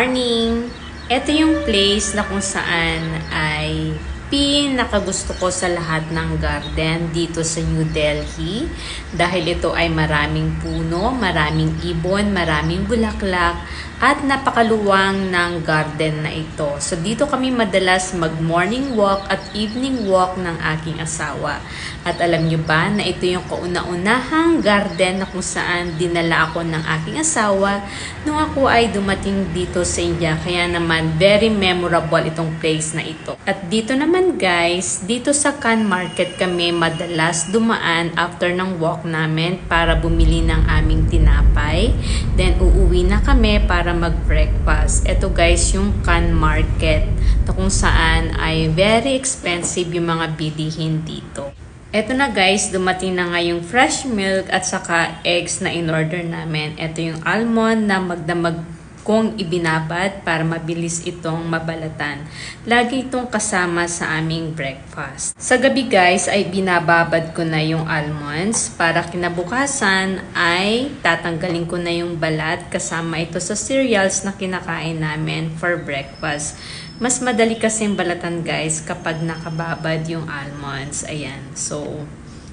morning! Ito yung place na kung saan ay pinakagusto ko sa lahat ng garden dito sa New Delhi dahil ito ay maraming puno, maraming ibon, maraming bulaklak at napakaluwang ng garden na ito. So dito kami madalas mag morning walk at evening walk ng aking asawa. At alam nyo ba na ito yung kauna-unahang garden na kung saan dinala ako ng aking asawa nung ako ay dumating dito sa India. Kaya naman very memorable itong place na ito. At dito naman guys, dito sa Can Market kami madalas dumaan after ng walk namin para bumili ng aming tinapay. Then uuwi na kami para mag-breakfast. Ito guys yung Can Market na kung saan ay very expensive yung mga bilihin dito. Eto na guys, dumating na nga yung fresh milk at saka eggs na in-order namin. Ito yung almond na magdamag kong ibinabad para mabilis itong mabalatan. Lagi itong kasama sa aming breakfast. Sa gabi guys ay binababad ko na yung almonds para kinabukasan ay tatanggalin ko na yung balat kasama ito sa cereals na kinakain namin for breakfast. Mas madali kasing balatan guys kapag nakababad yung almonds. Ayan. So,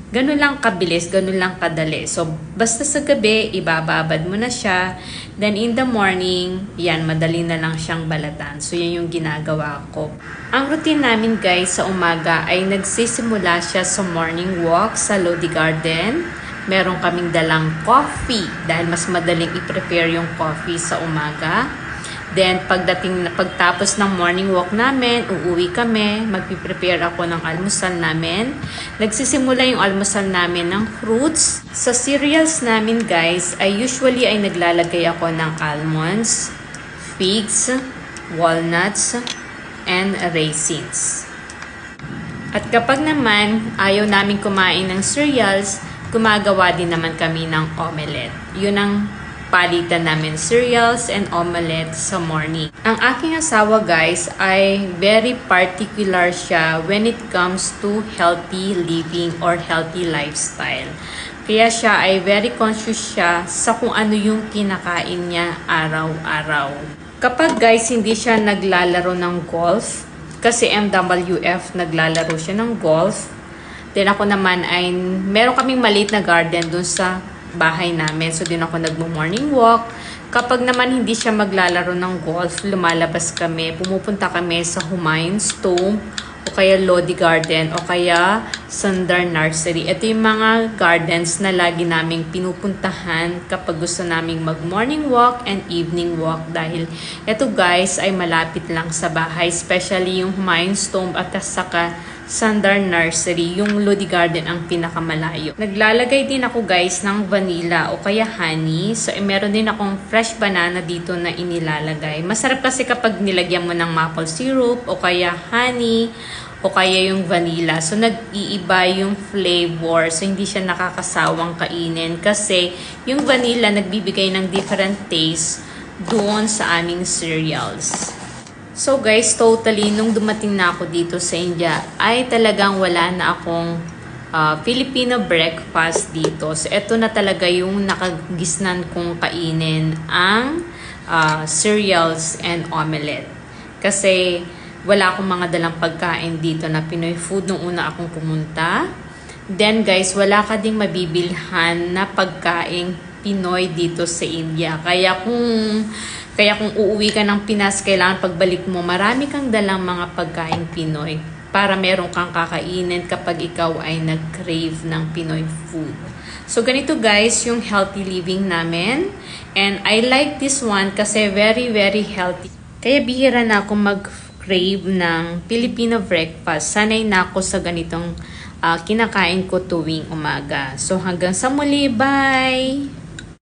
ganun lang kabilis, ganun lang kadali. So, basta sa gabi, ibababad mo na siya. Then, in the morning, yan, madali na lang siyang balatan. So, yan yung ginagawa ko. Ang routine namin guys sa umaga ay nagsisimula siya sa morning walk sa Lodi Garden. Meron kaming dalang coffee dahil mas madaling i-prepare yung coffee sa umaga. Then, pagdating pagtapos ng morning walk namin, uuwi kami, magpiprepare ako ng almusal namin. Nagsisimula yung almusal namin ng fruits. Sa cereals namin, guys, ay usually ay naglalagay ako ng almonds, figs, walnuts, and raisins. At kapag naman ayaw namin kumain ng cereals, gumagawa din naman kami ng omelette. Yun ang palitan namin cereals and omelette sa morning. Ang aking asawa guys ay very particular siya when it comes to healthy living or healthy lifestyle. Kaya siya ay very conscious siya sa kung ano yung kinakain niya araw-araw. Kapag guys hindi siya naglalaro ng golf, kasi MWF naglalaro siya ng golf, then ako naman ay meron kaming maliit na garden dun sa bahay namin. So, din ako nagmo-morning walk. Kapag naman hindi siya maglalaro ng golf, lumalabas kami, pumupunta kami sa Humayun's Tomb o kaya Lodi Garden o kaya Sundar Nursery. Ito yung mga gardens na lagi naming pinupuntahan kapag gusto naming mag-morning walk and evening walk dahil ito guys ay malapit lang sa bahay, especially yung Humayun's Tomb at saka Sandar Nursery, yung Lodi Garden ang pinakamalayo. Naglalagay din ako guys ng vanilla o kaya honey. So, eh, meron din akong fresh banana dito na inilalagay. Masarap kasi kapag nilagyan mo ng maple syrup o kaya honey o kaya yung vanilla. So, nag-iiba yung flavor. So, hindi siya nakakasawang kainin kasi yung vanilla nagbibigay ng different taste doon sa aming cereals. So guys, totally, nung dumating na ako dito sa India, ay talagang wala na akong uh, Filipino breakfast dito. So ito na talaga yung nakagisnan kong kainin ang uh, cereals and omelette. Kasi wala akong mga dalang pagkain dito na Pinoy food nung una akong pumunta. Then guys, wala ka ding mabibilhan na pagkain Pinoy dito sa India. Kaya kung kaya kung uuwi ka ng Pinas, kailangan pagbalik mo, marami kang dalang mga pagkain Pinoy para meron kang kakainin kapag ikaw ay nag-crave ng Pinoy food. So, ganito guys, yung healthy living namin. And I like this one kasi very, very healthy. Kaya bihira na ako mag-crave ng Filipino breakfast. Sanay na ako sa ganitong uh, kinakain ko tuwing umaga. So, hanggang sa muli. Bye!